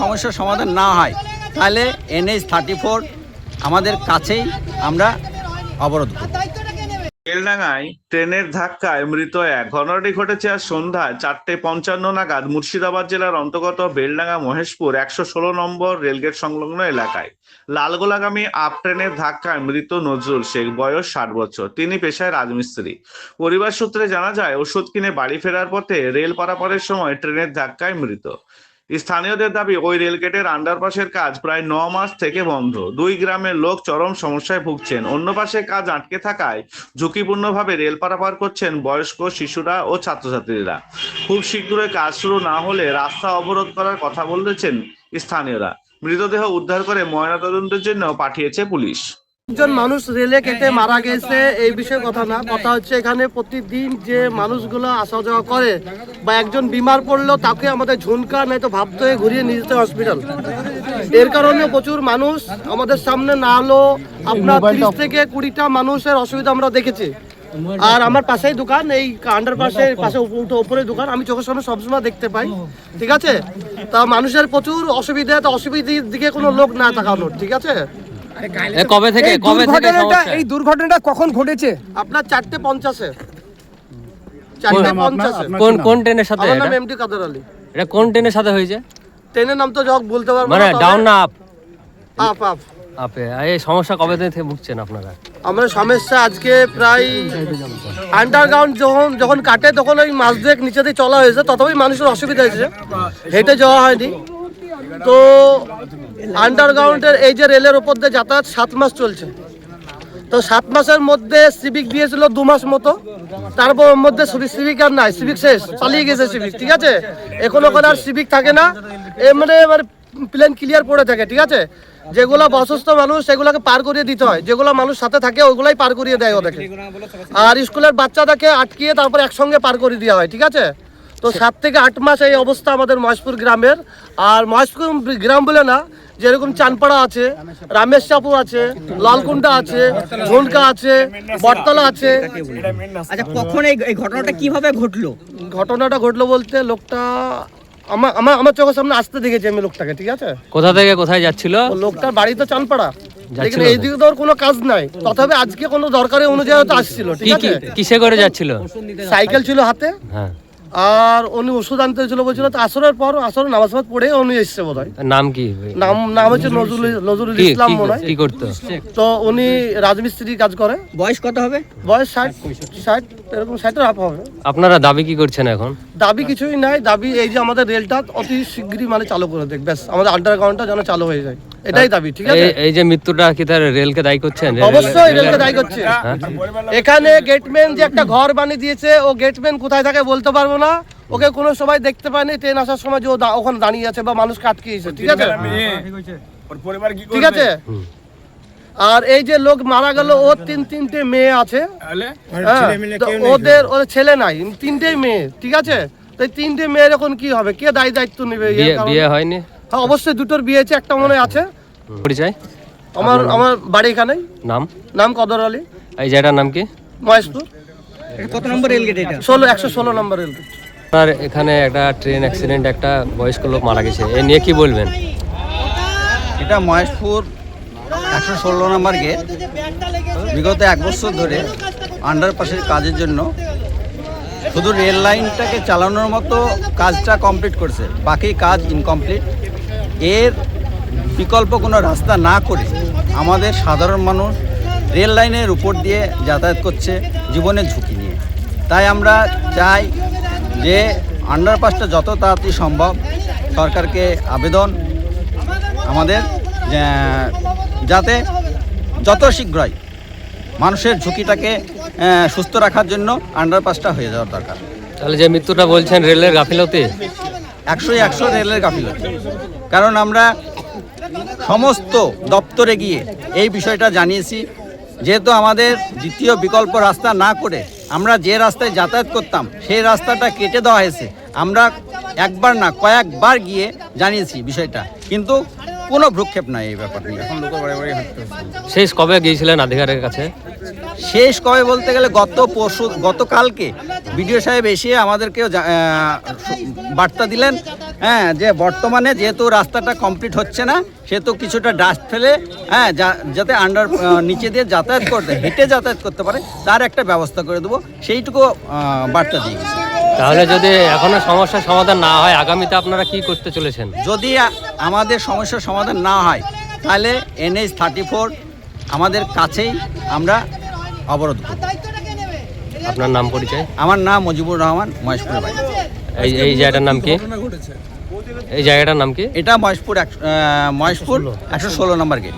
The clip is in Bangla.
সমস্যার সমাধান না হয়, তাহলে এনএইচ থার্টি ফোর আমাদের কাছেই আমরা অবরোধ বেলডাঙ্গায় ট্রেনের ধাক্কায় মৃত এক। ঘটনাটি ঘটেছে আজ সন্ধ্যায় চারটে পঞ্চান্ন নাগাদ মুর্শিদাবাদ জেলার অন্তর্গত বেলডাঙ্গা মহেশপুর একশো ষোলো নম্বর রেলগেট সংলগ্ন এলাকায়। লালগোলাগামী আপ ট্রেনের ধাক্কায় মৃত নজরুল শেখ, বয়স ষাট বছর। তিনি পেশায় রাজমিস্ত্রি। পরিবার সূত্রে জানা যায়, ওষুধ কিনে বাড়ি ফেরার পথে রেল পারাপারের সময় ট্রেনের ধাক্কায় মৃত। স্থানীয়দের দাবি, ওই রেলগেটের আন্ডারপাসের কাজ প্রায় ন মাস থেকে বন্ধ। দুই গ্রামের লোক চরম সমস্যায় ভুগছেন। অন্য পাশে কাজ আটকে থাকায় ঝুঁকিপূর্ণভাবে রেল পারাপার করছেন বয়স্ক শিশুরা ও ছাত্রছাত্রীরা। খুব শীঘ্রই কাজ শুরু না হলে রাস্তা অবরোধ করার কথা বলেছেন স্থানীয়রা। মৃতদেহ উদ্ধার করে ময়নাতদন্তের জন্য পাঠিয়েছে পুলিশ। একজন মানুষ রেলে কেটে মারা গেছে এই বিষয়ে কথা না। কথা হচ্ছে এখানে প্রতিদিন যে মানুষগুলো আসা যাওয়া করে বা একজন বিমার পড়ল তাকে আমাদের ঝুনকা নয়তো ভাবতে হয়ে ঘুরিয়ে নিয়ে যেতে হসপিটাল এর কারণে প্রচুর মানুষ আমাদের সামনে না হলো আপনার ত্রিশ থেকে কুড়িটা মানুষের অসুবিধা আমরা দেখেছি। আর আমার পাশেই দোকান এই আন্ডার পাশে পাশে উপ- উপরে দোকান আমি চোখের সামনে সবসময় দেখতে পাই। ঠিক আছে? তা মানুষের প্রচুর অসুবিধা তো অসুবিধার দিকে কোনো লোক না তাকানোর ঠিক আছে? কবে থেকে এই কবে থেকে দুর্ঘটনাটা এই দুর্ঘটনাটা কখন ঘটেছে? আপনার চারটে পঞ্চাশে। চারটে পঞ্চাশে। কোন কোন ট্রেনের সাথে আমার নাম এটা? এমডি কাদের আলী। এটা কোন ট্রেনের সাথে হয়েছে? ট্রেনের নাম তো যখন বলতে পারব মানে ডাউন না আপ আপ আপ আপে এই সমস্যা কবে থেকে ভুগছেন আপনারা? আমরা সমস্যা আজকে প্রায় আন্ডারগ্রাউন্ড যখন যখন কাটে তখন ওই মাছ দিয়ে নিচে দিয়ে চলা হয়েছে ততই মানুষের অসুবিধা হয়েছে। হেঁটে যাওয়া হয়নি। তো আন্ডারগ্রাউন্ডের এই যে রেলের ওপর দিয়ে যাতায়াত সাত মাস চলছে। তো সাত মাসের মধ্যে সিভিক দিয়েছিল দু মাস মতো। তারপর মধ্যে সিভিক আর নাই সিভিক শেষ, পালিয়ে গেছে সিভিক ঠিক আছে? এখন ওখানে আর সিভিক থাকে না। এমনি এবার প্লেন ক্লিয়ার পড়ে থাকে, ঠিক আছে? যেগুলো অসুস্থ মানুষ, সেগুলোকে পার করিয়ে দিতে হয়। যেগুলো মানুষ সাথে থাকে, ওগুলাই পার করিয়ে দেয় ওদেরকে। আর স্কুলের বাচ্চাদেরকে আটকিয়ে তারপর একসঙ্গে পার করে দেওয়া হয়, ঠিক আছে? তো সাত থেকে আট মাস এই অবস্থা আমাদের মহেশপুর গ্রামের। আর মহেশপুর গ্রাম বলে না যেরকম চানপাড়া আছে রামেশচাপুর আছে লালকুন্ডা আছে ঝুনকা আছে বটতলা আছে। আচ্ছা কখন এই ঘটনাটা কীভাবে ঘটলো? ঘটনাটা ঘটলো বলতে লোকটা আমার আমার আমার চোখের সামনে আসতে দেখেছি আমি লোকটাকে ঠিক আছে? কোথা থেকে কোথায় যাচ্ছিল? লোকটার বাড়ি তো চানপাড়া। যাচ্ছিল লেকিন এই দিকে তো ওর কোনো কাজ নাই। তথাপি আজকে কোনো দরকারি অনুযায়ী হয়তো আসছিল ঠিক আছে? কিসে করে যাচ্ছিল? সাইকেল ছিল হাতে। হ্যাঁ। আর উনি ওষুধ আনতে ছিল বলছিল তো আসরের পর আসর নামাজ ফাজ পড়ে উনি এসছে বোধ হয় নাম কি? নাম নাম হচ্ছে নজরুল নজরুল ইসলাম মনে হয়। কি করতে? তো উনি রাজমিস্ত্রি কাজ করে। বয়স কত হবে? বয়স ষাট ষাট। এরকম ষাটের হাফ হবে। আপনারা দাবি কি করছেন এখন? দাবি কিছুই নাই দাবি এই যে আমাদের রেলটা অতি শীঘ্রই মানে চালু করে দেখ ব্যাস আমাদের আন্ডারগ্রাউন্ডটা যেন চালু হয়ে যায়। এটাই দাবি ঠিক আছে? এই- যে মৃত্যুটা কি তার রেলকে দায়ী করছেন? অবশ্যই রেলকে দায়ী করছে। হ্যাঁ? এখানে গেটম্যান যে একটা ঘর বানিয়ে দিয়েছে ও গেটম্যান কোথায় থাকে বলতে পারব না। ওকে কোনো সময় দেখতে পায়নি ট্রেন আসার সময় যে ও দা- ওখানে দাঁড়িয়ে আছে বা মানুষকে আটকিয়েছে ঠিক আছে? ঠিক আছে আর এই যে লোক মারা গেল ওর তিন তিনটে মেয়ে আছে। হ্যাঁ, তো ওদের ওদের ছেলে নাই তিনটেই মেয়ে ঠিক আছে? তো এই তিনটে মেয়ের এখন কি হবে? কে দায়ী দায়িত্ব নেবে? বিয়ে হয়নি? হ্যাঁ অবশ্যই দুটোর বিয়ে হয়েছে একটা মনে হয় আছে। পরিচয়? আমার আমার বাড়ি এখানে নাম? নাম কদর আলী। এই জায়গাটার নাম কি? মহেশপুর। কত নম্বর রেলগেট এটা? ষোলো একশো ষোলো নম্বর রেলগেট। আপনার এখানে একটা ট্রেন অ্যাক্সিডেন্ট একটা বয়স্ক লোক মারা গেছে। এ নিয়ে কি বলবেন? এটা মহেশপুর একশো ষোলো নম্বর গেট। বিগত এক বছর ধরে আন্ডারপাসের কাজের জন্য শুধু রেল লাইনটাকে চালানোর মতো কাজটা কমপ্লিট করছে। বাকি কাজ ইনকমপ্লিট এর বিকল্প কোনো রাস্তা না করে আমাদের সাধারণ মানুষ রেল লাইনের উপর দিয়ে যাতায়াত করছে জীবনের ঝুঁকি নিয়ে। তাই আমরা চাই যে আন্ডারপাসটা যত তাড়াতাড়ি সম্ভব সরকারকে আবেদন আমাদের যাতে যত শীঘ্রই মানুষের ঝুঁকিটাকে সুস্থ রাখার জন্য আন্ডারপাসটা হয়ে যাওয়ার দরকার। তাহলে যে মৃত্যুটা বলছেন রেলের গাফিলতি? একশো একশো রেলের গাফিলতি। কারণ আমরা সমস্ত দপ্তরে গিয়ে এই বিষয়টা জানিয়েছি। যেহেতু আমাদের দ্বিতীয় বিকল্প রাস্তা না করে আমরা যে রাস্তায় যাতায়াত করতাম সেই রাস্তাটা কেটে দেওয়া হয়েছে। আমরা একবার না কয়েকবার গিয়ে জানিয়েছি বিষয়টা। কিন্তু কোনো ভ্রুক্ষেপ নাই এই ব্যাপার নিয়ে। এখন লোকের বাড়ি বাড়ি হাঁটতে শেষ কবে গিয়েছিলেন আধিকারের কাছে? শেষ কবে বলতে গেলে গত পরশু গতকালকে বিডিও সাহেব এসে আমাদেরকেও বার্তা দিলেন হ্যাঁ যে বর্তমানে যেহেতু রাস্তাটা কমপ্লিট হচ্ছে না সেহেতু কিছুটা ডাস্ট ফেলে হ্যাঁ যা- যাতে আন্ডার নিচে দিয়ে যাতায়াত করতে হেঁটে যাতায়াত করতে পারে তার একটা ব্যবস্থা করে দেবো। সেইটুকু বার্তা দিয়ে গেছে। তাহলে যদি এখনও সমস্যার সমাধান না হয় আগামীতে আপনারা কি করতে চলেছেন? যদি আমাদের সমস্যার সমাধান না হয় তাহলে এনএইচ থার্টি ফোর আমাদের কাছেই আমরা অবরোধ করব। আপনার নাম পরিচয়? আমার নাম মুজিবুর রহমান মহেশপুর বাড়ি এই এই জায়গাটার নাম কি? এই জায়গাটার নাম কি? এটা মহেশপুর মহেশপুর একশো ষোলো নম্বর গেট।